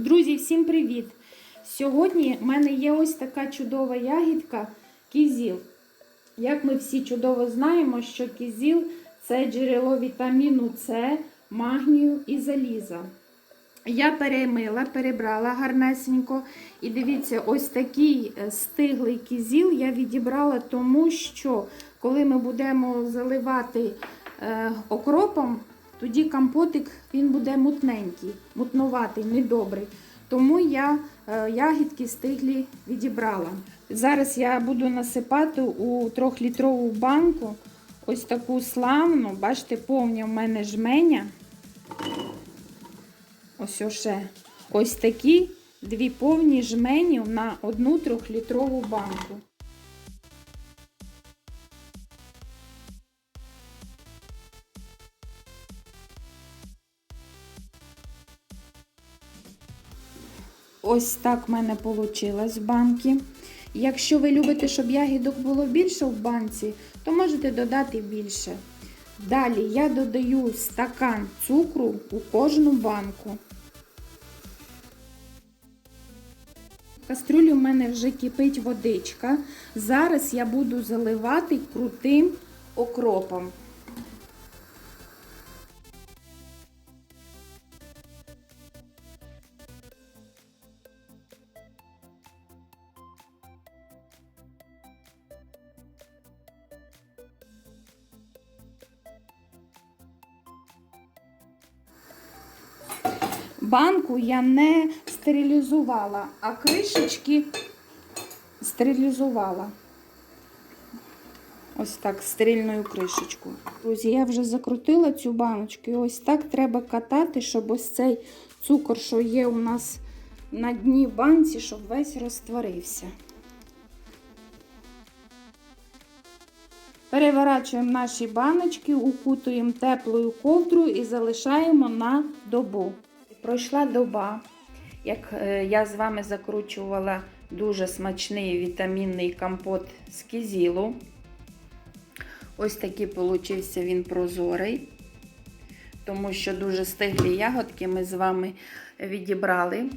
Друзі, всім привіт! Сьогодні в мене є ось така чудова ягідка кізіл. Як ми всі чудово знаємо, що кізіл це джерело вітаміну С, магнію і заліза. Я перемила, перебрала гарнесенько. І дивіться, ось такий е, стиглий кізіл я відібрала, тому що коли ми будемо заливати е, окропом, тоді компотик він буде мутненький, мутнуватий, недобрий. Тому я е, ягідки стиглі відібрала. Зараз я буду насипати у трьохлітрову банку ось таку славну, бачите, повня в мене жменя. Ось ще. Ось такі дві повні жмені на одну трьохлітрову банку. Ось так в мене вийшло з банки. Якщо ви любите, щоб ягідок було більше в банці, то можете додати більше. Далі я додаю стакан цукру у кожну банку. В кастрюлі в мене вже кипить водичка. Зараз я буду заливати крутим окропом. Банку я не стерилізувала, а кришечки стерилізувала. Ось так, стерильною кришечкою. Друзі, я вже закрутила цю баночку. І ось так треба катати, щоб ось цей цукор, що є у нас на дні банці, щоб весь розтворився. Переворачуємо наші баночки, укутуємо теплою ковдрою і залишаємо на добу. Пройшла доба, як е, я з вами закручувала дуже смачний вітамінний компот з кізілу. Ось такий получився він прозорий, тому що дуже стиглі ягодки ми з вами відібрали.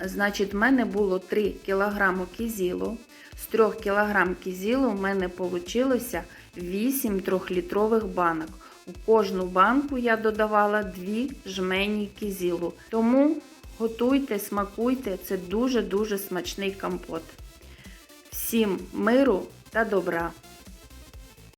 Значить, в мене було 3 кг кізілу. З 3 кг кізілу в мене вийшло 8 трьохлітрових банок. У кожну банку я додавала 2 жмені кізілу. Тому готуйте, смакуйте, це дуже-дуже смачний компот. Всім миру та добра!